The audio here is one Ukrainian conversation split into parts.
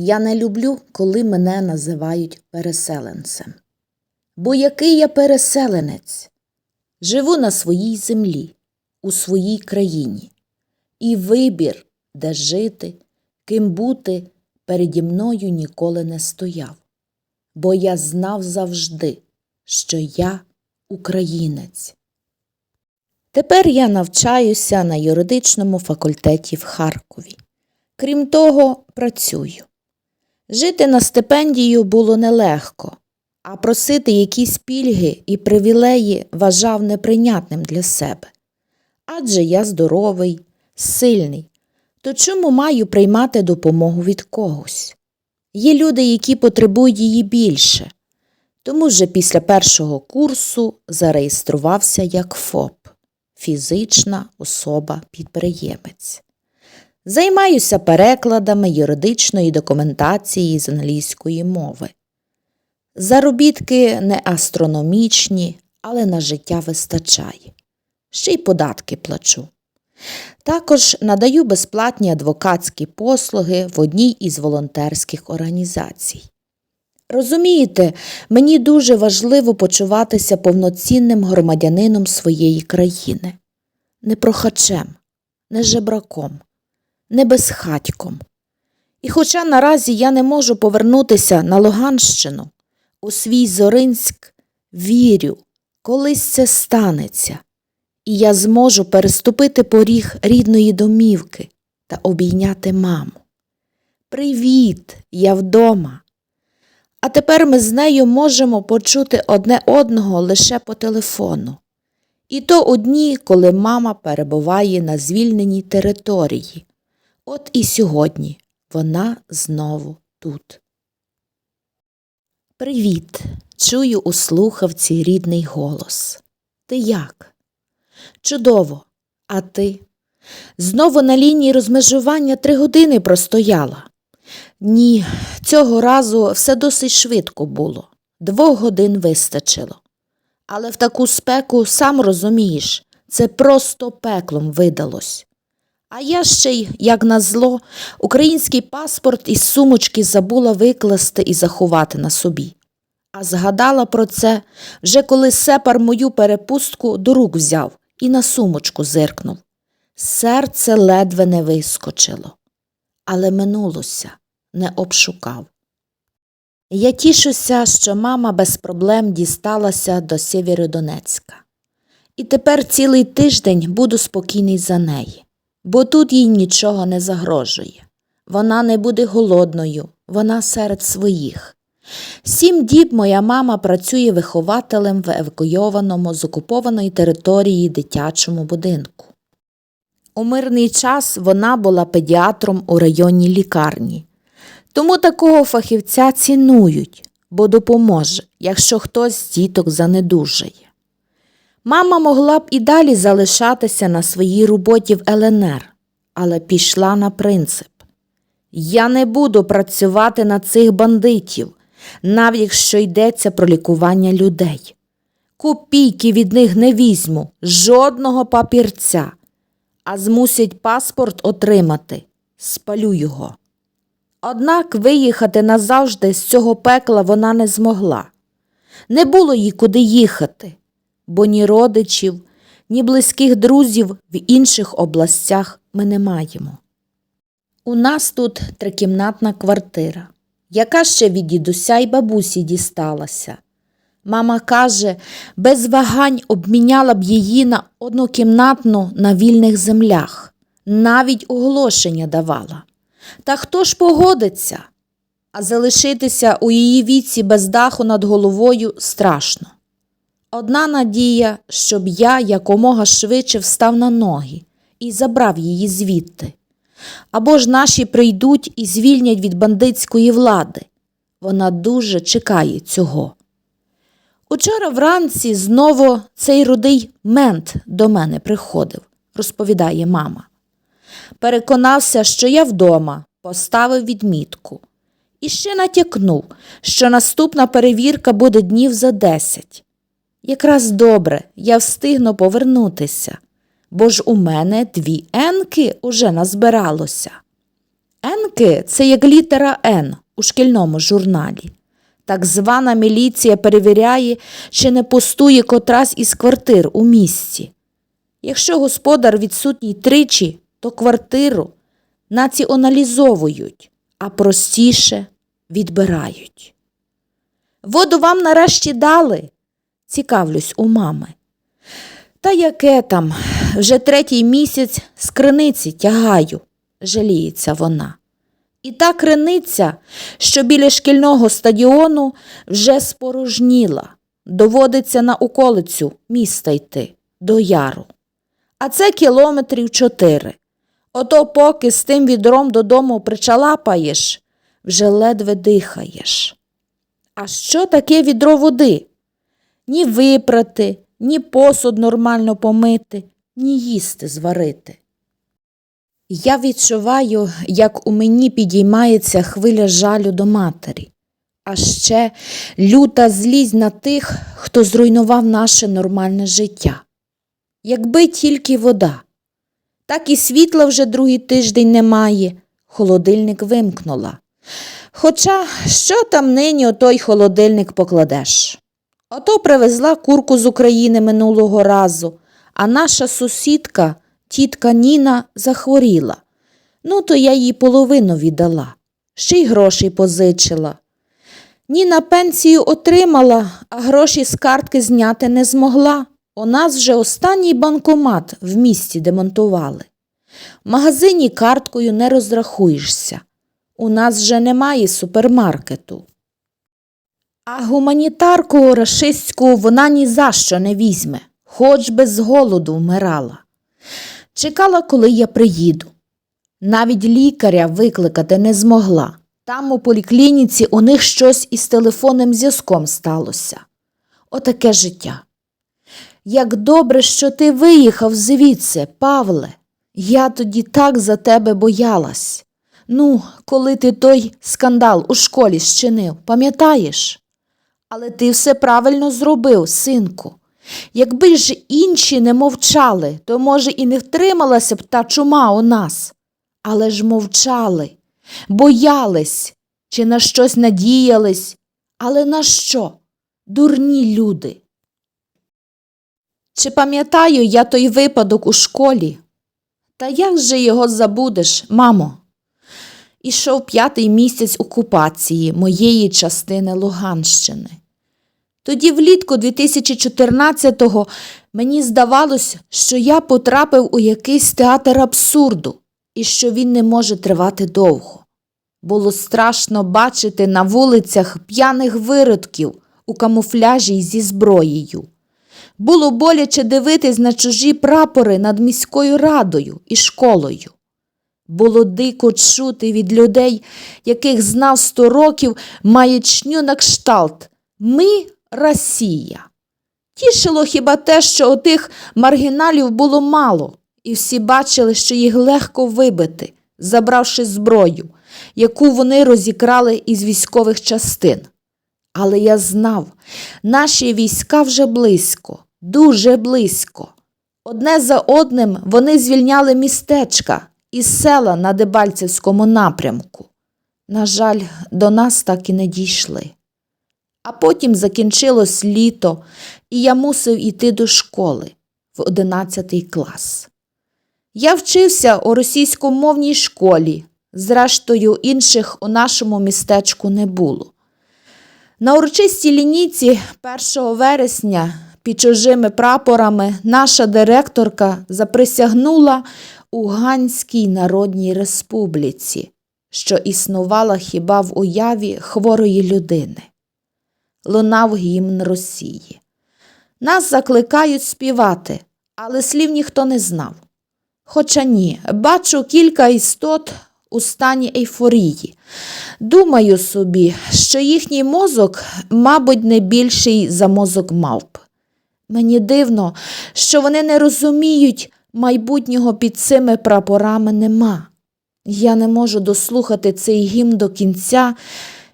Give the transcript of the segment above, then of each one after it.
Я не люблю, коли мене називають переселенцем. Бо який я переселенець? Живу на своїй землі, у своїй країні, і вибір, де жити, ким бути, переді мною ніколи не стояв, бо я знав завжди, що я українець. Тепер я навчаюся на юридичному факультеті в Харкові. Крім того, працюю. Жити на стипендію було нелегко, а просити якісь пільги і привілеї вважав неприйнятним для себе. Адже я здоровий, сильний, то чому маю приймати допомогу від когось? Є люди, які потребують її більше. Тому вже після першого курсу зареєструвався як ФОП фізична особа-підприємець. Займаюся перекладами юридичної документації з англійської мови. Заробітки не астрономічні, але на життя вистачає. Ще й податки плачу. Також надаю безплатні адвокатські послуги в одній із волонтерських організацій. Розумієте, мені дуже важливо почуватися повноцінним громадянином своєї країни, не прохачем, не жебраком, не безхатьком. І хоча наразі я не можу повернутися на Луганщину, у свій Зоринськ, вірю, колись це станеться, і я зможу переступити поріг рідної домівки та обійняти маму. Привіт, я вдома. А тепер ми з нею можемо почути одне одного лише по телефону. І то одні, коли мама перебуває на звільненій території. От і сьогодні вона знову тут. Привіт! Чую у слухавці рідний голос. Ти як? Чудово. А ти? Знову на лінії розмежування три години простояла. Ні, цього разу все досить швидко було. Двох годин вистачило. Але в таку спеку, сам розумієш, це просто пеклом видалось. А я ще й, як назло, український паспорт із сумочки забула викласти і заховати на собі. А згадала про це вже коли сепар мою перепустку до рук взяв і на сумочку зиркнув. Серце ледве не вискочило, але минулося, не обшукав. Я тішуся, що мама без проблем дісталася до Сєвєродонецька. І тепер цілий тиждень буду спокійний за неї, бо тут їй нічого не загрожує. Вона не буде голодною, вона серед своїх. Сім діб моя мама працює вихователем в евакуйованому з окупованої території дитячому будинку. У мирний час вона була педіатром у районній лікарні. Тому такого фахівця цінують, бо допоможе, якщо хтось з діток занедужає. Мама могла б і далі залишатися на своїй роботі в ЛНР, але пішла на принцип. Я не буду працювати на цих бандитів, навіть якщо йдеться про лікування людей. Копійки від них не візьму, жодного папірця, а змусять паспорт отримати, спалю його. Однак виїхати назавжди з цього пекла вона не змогла. Не було їй куди їхати, бо ні родичів, ні близьких друзів в інших областях ми не маємо. У нас тут трикімнатна квартира, яка ще від дідуся й бабусі дісталася. Мама каже, без вагань обміняла б її на однокімнатну на вільних землях, навіть оголошення давала. Та хто ж погодиться? А залишитися у її віці без даху над головою страшно. Одна надія, щоб я якомога швидше встав на ноги і забрав її звідти. Або ж наші прийдуть і звільнять від бандитської влади. Вона дуже чекає цього. Учора вранці знову цей рудий мент до мене приходив, розповідає мама. Переконався, що я вдома, поставив відмітку. І ще натякнув, що наступна перевірка буде днів за десять. Якраз добре, я встигну повернутися, бо ж у мене дві енки уже назбиралося. Енки це як літера Н у шкільному журналі. Так звана міліція перевіряє, чи не пустує котрась із квартир у місті. Якщо господар відсутній тричі, то квартиру націоналізовують, а простіше відбирають. Воду вам нарешті дали, цікавлюсь у мами. Та яке там, вже третій місяць з криниці тягаю, жаліється вона. І та криниця, що біля шкільного стадіону, вже спорожніла. Доводиться на околицю міста йти, до яру. А це кілометрів чотири. Ото поки з тим відром додому причалапаєш, вже ледве дихаєш. А що таке відро води? Ні випрати, ні посуд нормально помити, ні їсти зварити. Я відчуваю, як у мені підіймається хвиля жалю до матері, а ще люта злість на тих, хто зруйнував наше нормальне життя. Якби тільки вода. Так і світла вже другий тиждень немає, холодильник вимкнула. Хоча що там нині отой холодильник покладеш? Ото привезла курку з України минулого разу, а наша сусідка, тітка Ніна, захворіла. Ну, то я їй половину віддала, ще й грошей позичила. Ніна пенсію отримала, а гроші з картки зняти не змогла. У нас вже останній банкомат в місті демонтували. В магазині карткою не розрахуєшся. У нас вже немає супермаркету. А гуманітарку рашистську вона ні за що не візьме, хоч би з голоду вмирала. Чекала, коли я приїду. Навіть лікаря викликати не змогла. Там у поліклініці у них щось із телефонним зв'язком сталося. Отаке життя. Як добре, що ти виїхав звідси, Павле. Я тоді так за тебе боялась. Ну, коли ти той скандал у школі щинив, пам'ятаєш? Але ти все правильно зробив, синку. Якби ж інші не мовчали, то, може, і не втрималася б та чума у нас. Але ж мовчали, боялись чи на щось надіялись. Але на що? Дурні люди. Чи пам'ятаю я той випадок у школі? Та як же його забудеш, мамо? Ішов п'ятий місяць окупації моєї частини Луганщини. Тоді влітку 2014-го мені здавалось, що я потрапив у якийсь театр абсурду і що він не може тривати довго. Було страшно бачити на вулицях п'яних виродків у камуфляжі зі зброєю. Було боляче дивитись на чужі прапори над міською радою і школою. Було дико чути від людей, яких знав сто років маячню на кшталт Ми Росія. Тішило хіба те, що отих маргіналів було мало, і всі бачили, що їх легко вибити, забравши зброю, яку вони розікрали із військових частин. Але я знав, наші війська вже близько, дуже близько. Одне за одним вони звільняли містечка і села на Дебальцевському напрямку. На жаль, до нас так і не дійшли. А потім закінчилось літо, і я мусив іти до школи в 11 клас. Я вчився у російськомовній школі, зрештою, інших у нашому містечку не було. На урочистій лінійці 1 вересня під чужими прапорами наша директорка заприсягнула у Ганській Народній Республіці, що існувала хіба в уяві хворої людини. Лунав гімн Росії. Нас закликають співати, але слів ніхто не знав. Хоча ні, бачу кілька істот у стані ейфорії. Думаю собі, що їхній мозок, мабуть, не більший за мозок мавп. Мені дивно, що вони не розуміють, майбутнього під цими прапорами нема. Я не можу дослухати цей гімн до кінця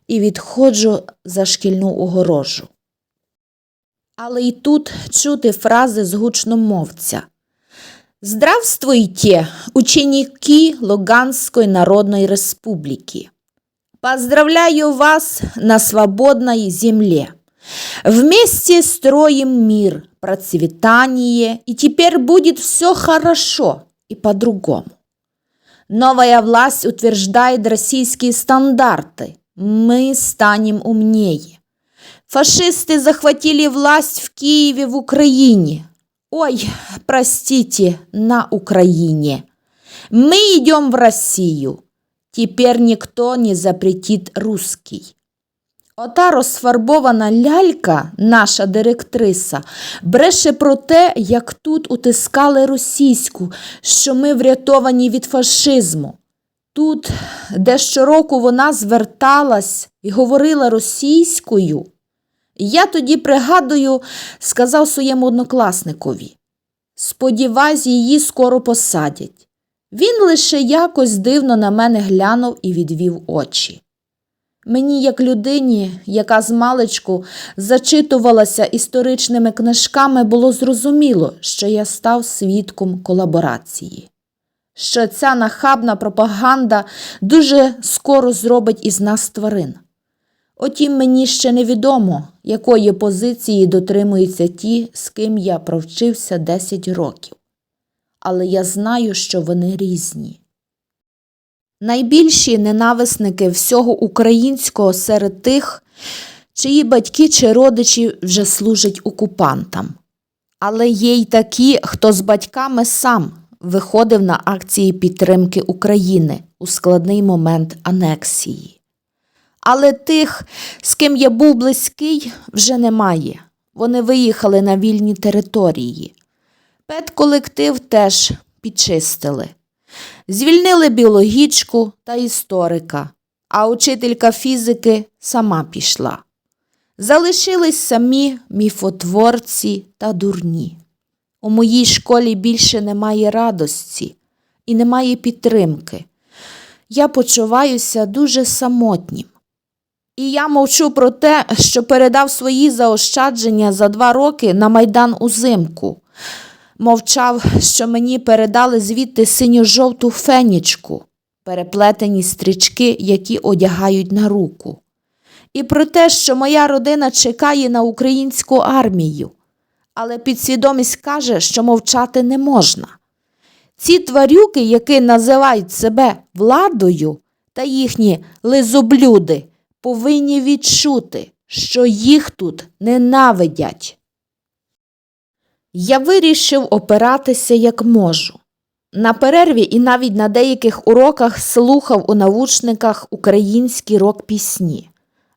і відходжу за шкільну огорожу. Але й тут чути фрази з гучномовця. Здравствуйте, ученики Луганской Народной Республики! Поздравляю вас на свободной земле! Вместе строим мир, процветание, и теперь будет все хорошо и по-другому. Новая власть утверждает российские стандарты. Мы станем умнее. Фашисты захватили власть в Киеве, в Украине. Ой, простите, на Украине. Мы идем в Россию. Теперь никто не запретит русский. Ота розфарбована лялька, наша директриса, бреше про те, як тут утискали російську, що ми врятовані від фашизму. Тут, де щороку вона зверталась і говорила російською, я тоді пригадую, сказав своєму однокласникові. Сподіваюсь, її скоро посадять. Він лише якось дивно на мене глянув і відвів очі. Мені, як людині, яка з маличку зачитувалася історичними книжками, було зрозуміло, що я став свідком колаборації, що ця нахабна пропаганда дуже скоро зробить із нас тварин. Утім, мені ще невідомо, якої позиції дотримуються ті, з ким я провчився 10 років. Але я знаю, що вони різні. Найбільші ненависники всього українського серед тих, чиї батьки чи родичі вже служать окупантам. Але є й такі, хто з батьками сам виходив на акції підтримки України у складний момент анексії. Але тих, з ким я був близький, вже немає. Вони виїхали на вільні території. Педколектив теж підчистили. Звільнили біологічку та історика, а учителька фізики сама пішла. Залишились самі міфотворці та дурні. У моїй школі більше немає радості і немає підтримки. Я почуваюся дуже самотнім. І я мовчу про те, що передав свої заощадження за два роки на майдан узимку. Мовчав, що мені передали звідти синьо-жовту фенічку, переплетені стрічки, які одягають на руку. І про те, що моя родина чекає на українську армію, але підсвідомість каже, що мовчати не можна. Ці тварюки, які називають себе владою, та їхні лизоблюди, повинні відчути, що їх тут ненавидять. Я вирішив опиратися як можу. На перерві і навіть на деяких уроках слухав у навушниках українські рок-пісні,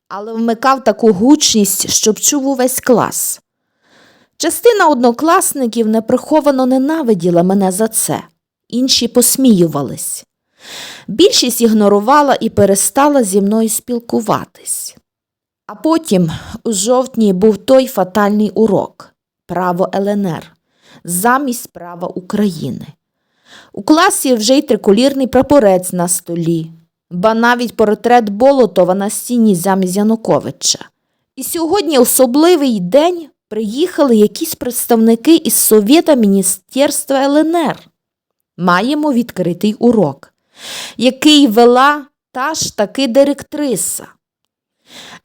але вмикав таку гучність, щоб чув увесь клас. Частина однокласників неприховано ненавиділа мене за це, інші посміювались. Більшість ігнорувала і перестала зі мною спілкуватись. А потім у жовтні був той фатальний урок право ЛНР замість права України. У класі вже й триколірний прапорець на столі, ба навіть портрет Болотова на стіні замість Януковича. І сьогодні особливий день приїхали якісь представники із Совєта Міністерства ЛНР. Маємо відкритий урок, який вела та ж таки директриса.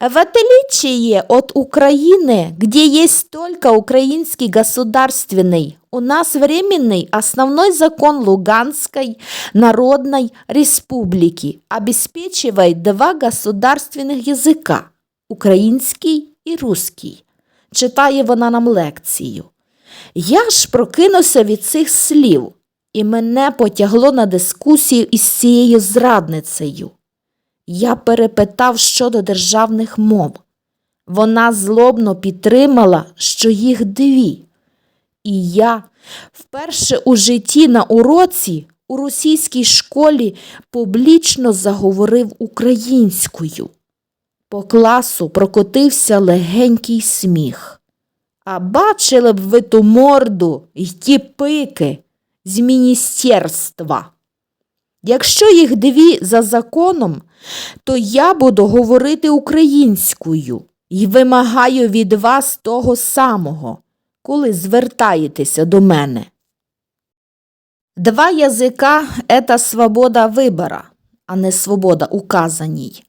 В отличие от Украины, где есть только украинский государственный, у нас временный основной закон Луганской Народной Республики обеспечивает два государственных языка – український і русский. Читає вона нам лекцію. Я ж прокинувся від цих слів, і мене потягло на дискусію із цією зрадницею. Я перепитав щодо державних мов. Вона злобно підтримала, що їх дві. І я вперше у житті на уроці у російській школі публічно заговорив українською. По класу прокотився легенький сміх. А бачили б ви ту морду й ті пики з міністерства. Якщо їх дві за законом, то я буду говорити українською і вимагаю від вас того самого, коли звертаєтеся до мене. Два язика – это свобода выбора, а не свобода указаний.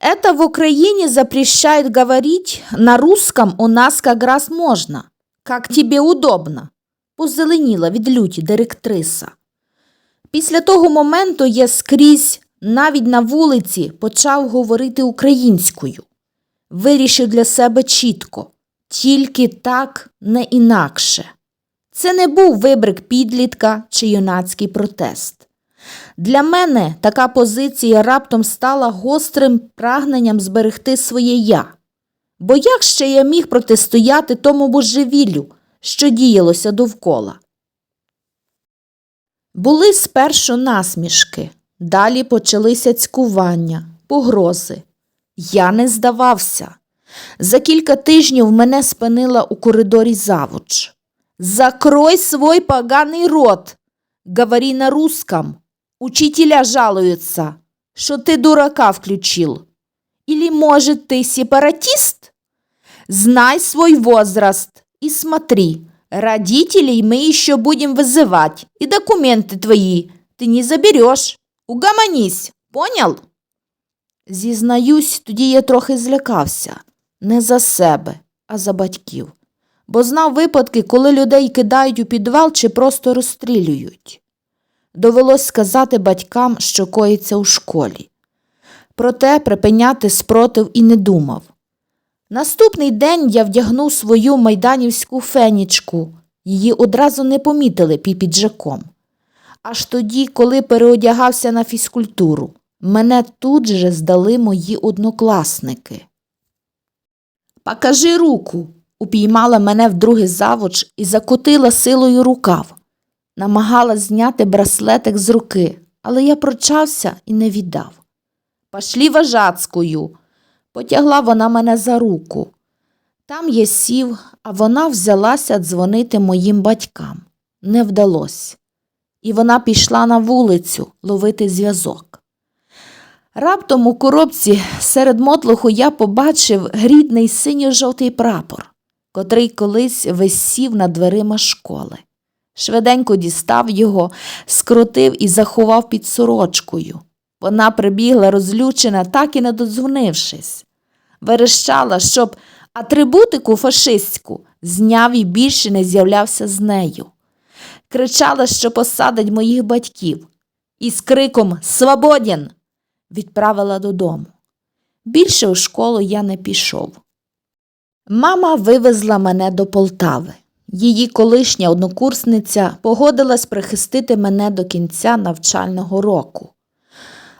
Это в Украине запрещают говорить, на русском у нас как раз можно. Как тебе удобно. Позеленіла від люті директриса. Після того моменту я скрізь, навіть на вулиці, почав говорити українською. Вирішив для себе чітко, тільки так, не інакше. Це не був вибрик підлітка чи юнацький протест. Для мене така позиція раптом стала гострим прагненням зберегти своє я. Бо як ще я міг протистояти тому божевіллю, що діялося довкола? Були спершу насмішки, далі почалися цькування, погрози. Я не здавався. За кілька тижнів мене спинила у коридорі завуч. Закрой свой поганый рот. Говори на русском. Учителя жалуются, что ты дурака включил. Или, может, ты сепаратист? Знай свой возраст и смотри. Родителей мы еще будем вызывать, и документы твои ты не заберешь. Угомонись, понял? Зізнаюсь, тоді я трохи злякався. Не за себе, а за батьків бо знав випадки, коли людей кидають у підвал чи просто розстрілюють. Довелось сказати батькам, що коїться у школі. Проте припиняти спротив і не думав. Наступний день я вдягнув свою майданівську фенічку, її одразу не помітили під піджаком. Аж тоді, коли переодягався на фізкультуру, мене тут же здали мої однокласники. Покажи руку, упіймала мене вдруге завуч і закотила силою рукав. Намагалась зняти браслетик з руки, але я прочався і не віддав. Пошлі важацькою. Потягла вона мене за руку. Там я сів, а вона взялася дзвонити моїм батькам. Не вдалось. І вона пішла на вулицю ловити зв'язок. Раптом у коробці серед мотлуху я побачив грідний синьо-жовтий прапор котрий колись висів над дверима школи. Швиденько дістав його, скрутив і заховав під сорочкою. Вона прибігла розлючена, так і не додзвонившись. Верещала, щоб атрибутику фашистську зняв і більше не з'являвся з нею. Кричала, що посадить моїх батьків, і з криком Свободен! відправила додому. Більше у школу я не пішов. Мама вивезла мене до Полтави. Її колишня однокурсниця погодилась прихистити мене до кінця навчального року.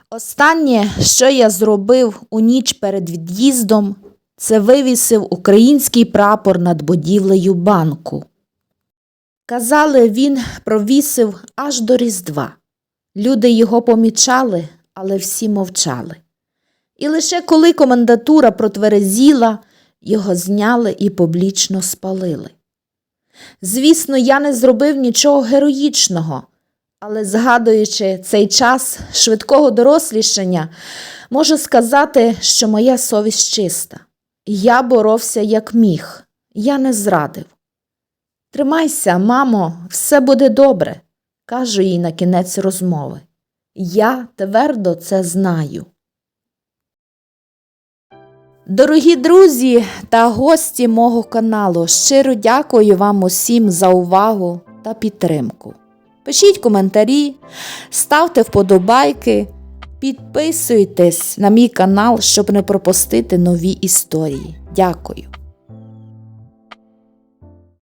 Останнє, що я зробив у ніч перед від'їздом, це вивісив український прапор над будівлею банку. Казали, він провісив аж до Різдва. Люди його помічали, але всі мовчали. І лише коли комендатура протверезіла, його зняли і публічно спалили. Звісно, я не зробив нічого героїчного, але, згадуючи цей час швидкого дорослішання, можу сказати, що моя совість чиста. Я боровся як міг, я не зрадив. Тримайся, мамо, все буде добре, кажу їй на кінець розмови. Я твердо це знаю. Дорогі друзі та гості мого каналу, щиро дякую вам усім за увагу та підтримку. Пишіть коментарі, ставте вподобайки, підписуйтесь на мій канал, щоб не пропустити нові історії. Дякую!